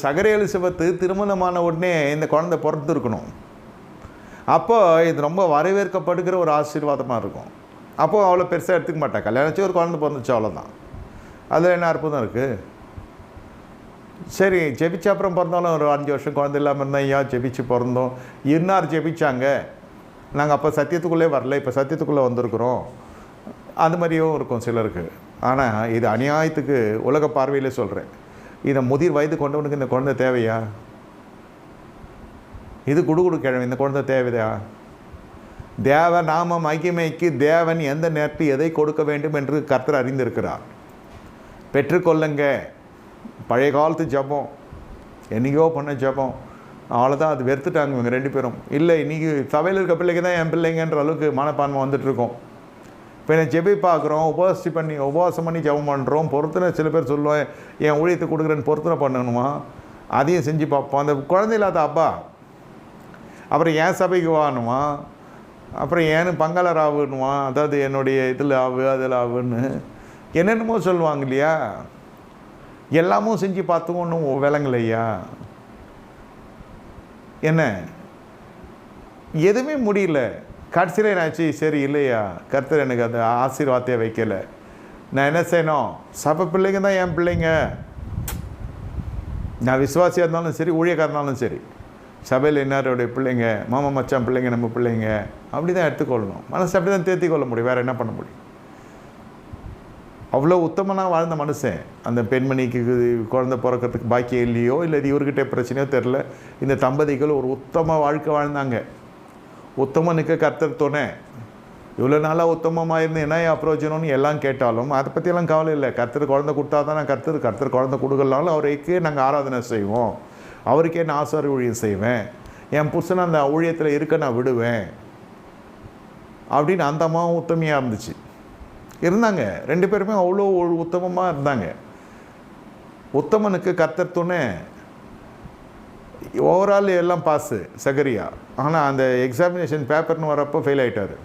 சகரேலு சிவத்து திருமணமான உடனே இந்த குழந்தை பிறந்திருக்கணும். அப்போ இது ரொம்ப வரவேற்கப்படுகிற ஒரு ஆசீர்வாதமாக இருக்கும். அப்போது அவ்வளோ பெருசாக எடுத்துக்க மாட்டேன் கல்யாணச்சு ஒரு குழந்தை பிறந்துச்சு அவ்வளோதான் அதில் என்ன அற்புதம் இருக்குது சரி ஜெபிச்ச அப்புறம் பிறந்தாலும் ஒரு அஞ்சு வருஷம் குழந்தை இல்லாமல் இருந்தோம் ஐயா ஜெபிச்சு பிறந்தோம்? இன்னார் ஜெபிச்சாங்க? நாங்கள் அப்போ சத்தியத்துக்குள்ளே வரல இப்போ சத்தியத்துக்குள்ளே வந்திருக்கிறோம். அது மாதிரியும் இருக்கும் சிலருக்கு. ஆனால் இது அநியாயத்துக்கு உலக பார்வையிலே சொல்கிறேன் இதை முதிர் வயது கொண்டவனுக்கு இந்த குழந்தை தேவையா? இது குடுகுடு கிழமை இந்த குழந்தை தேவையா தேவ நாம மகிமைக்கு தேவன் எந்த நேரத்தில் எதை கொடுக்க வேண்டும் என்று கர்த்தர் அறிந்திருக்கிறார். பெற்றுக்கொள்ளுங்க. பழைய காலத்து ஜெபம். என்னைக்கோ பண்ண ஜெபம். அவ்வளோதான் அது வெறுத்துட்டாங்க இவங்க ரெண்டு பேரும். இல்லை இன்றைக்கி சபையில் இருக்க பிள்ளைக்கு தான் என் பிள்ளைங்கன்ற அளவுக்கு மனப்பான்மை வந்துட்டுருக்கோம் இப்போ நான் ஜெபி பார்க்குறோம் உபவாசி பண்ணி உபவாசம் பண்ணி ஜெபம் பண்ணுறோம் பொருத்தனை சில பேர் சொல்லுவேன் என் ஊழியத்தை கொடுக்குறேன்னு பொருத்தனை பண்ணணுமா? அதையும் செஞ்சு பார்ப்போம். அந்த குழந்தை இல்லாத அப்பா அப்புறம் என் சபைக்கு வாணுமா? அப்புறம் ஏன்னு பங்காளர் ஆகணுமா? அதாவது என்னுடைய இதில் ஆகு அதில் ஆகுன்னு என்னென்னமோ சொல்லுவாங்க இல்லையா? எல்லாமும் செஞ்சு பார்த்தும் ஒன்றும் விளங்கலையா என்ன? எதுவுமே முடியல. கடைசியில் என்னாச்சு சரி இல்லையா? கர்த்தர் எனக்கு அந்த ஆசீர்வாதத்தை வைக்கலை. நான் என்ன செய்யணும்? சப பிள்ளைங்க தான் என் பிள்ளைங்க. நான் விசுவாசியாக இருந்தாலும் சரி ஊழியக்காரனாலும் இருந்தாலும் சரி சபையில் இன்னாருடைய பிள்ளைங்க? மாமா மச்சான் பிள்ளைங்க நம்ம பிள்ளைங்க? அப்படி தான் எடுத்துக்கொள்ளணும். மனசு அப்படி தான் தேர்த்தி கொள்ள முடியும். வேறு என்ன பண்ண முடியும்? அவ்வளோ உத்தமனாக வாழ்ந்த மனுஷன். அந்த பெண்மணிக்கு குழந்த பிறக்கிறதுக்கு பாக்கியம் இல்லையோ இல்லை இது இவர்கிட்ட பிரச்சனையோ தெரில இந்த தம்பதிகள் ஒரு உத்தம வாழ்க்கை வாழ்ந்தாங்க. உத்தமனுக்கு கர்த்தர் துணை. இவ்வளோ நாளாக உத்தமமாக இருந்து என்ன அப்ரோஜனம்னு எல்லாம் கேட்டாலும் அதை பற்றியெல்லாம் கவலை இல்லை. கர்த்தர் குழந்தை கொடுத்தா தான் நான் கர்த்தர் கர்த்தர் குழந்தை கொடுக்கலனாலும் அவருக்கே நாங்கள் ஆராதனை செய்வோம். அவருக்கே நான் ஆசார ஊழியம் செய்வேன். என் புருஷனை அந்த ஊழியத்தில் இருக்க நான் விடுவேன். அப்படின்னு அந்த அம்மாவும் உத்தமையாக இருந்துச்சு. இருந்தாங்க. ரெண்டு பேருமே அவ்வளோ உத்தமமாக இருந்தாங்க. உத்தமனுக்கு கர்த்தர் துணை. ஓவரால் எல்லாம் பாஸு சகரியா. ஆனால் அந்த எக்ஸாமினேஷன் பேப்பர்னு வரப்போ ஃபெயில் ஆகிட்டார்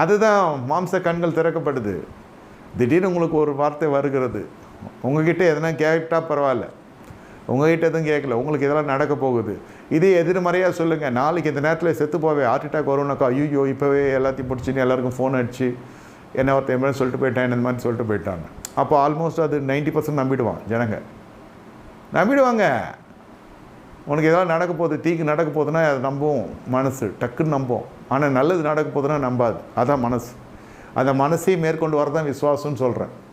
அதுதான் மாம்ச கண்கள் திறக்கப்படுது. திடீர்னு உங்களுக்கு ஒரு வார்த்தை வருகிறது. உங்ககிட்ட எதனா கேட்டால் பரவாயில்ல. உங்ககிட்ட எதுவும் கேட்கல உங்களுக்கு இதெல்லாம் நடக்க போகுது. இதே எதிர்மறையாக சொல்லுங்கள் நாளைக்கு இந்த நேரத்தில் செத்து போவே. ஹார்ட் அட்டாக் வரும்னாக்கா ஐயோ இப்போவே எல்லாத்தையும் பிடிச்சின்னு எல்லாருக்கும் ஃபோன் அடிச்சு என்ன ஒருத்தன் எம்எல்ஏ சொல்லிட்டு போயிட்டேன் இந்த மாதிரி சொல்லிட்டு போயிட்டாங்க அப்போ ஆல்மோஸ்ட் அது நைன்ட்டி பர்சன்ட் நம்பிடுவான் ஜனங்க. நம்பிடுவாங்க. உனக்கு ஏதாவது நடக்க போகுது தீக்கு நடக்க போகுதுன்னா அதை நம்பும் மனசு. டக்குன்னு நம்பும் ஆனால் நல்லது நடக்க போகுதுன்னா நம்பாது. அதான் மனசு. அந்த மனசையும் மேற்கொண்டு வரதான் விசுவாசம்னு சொல்கிறேன்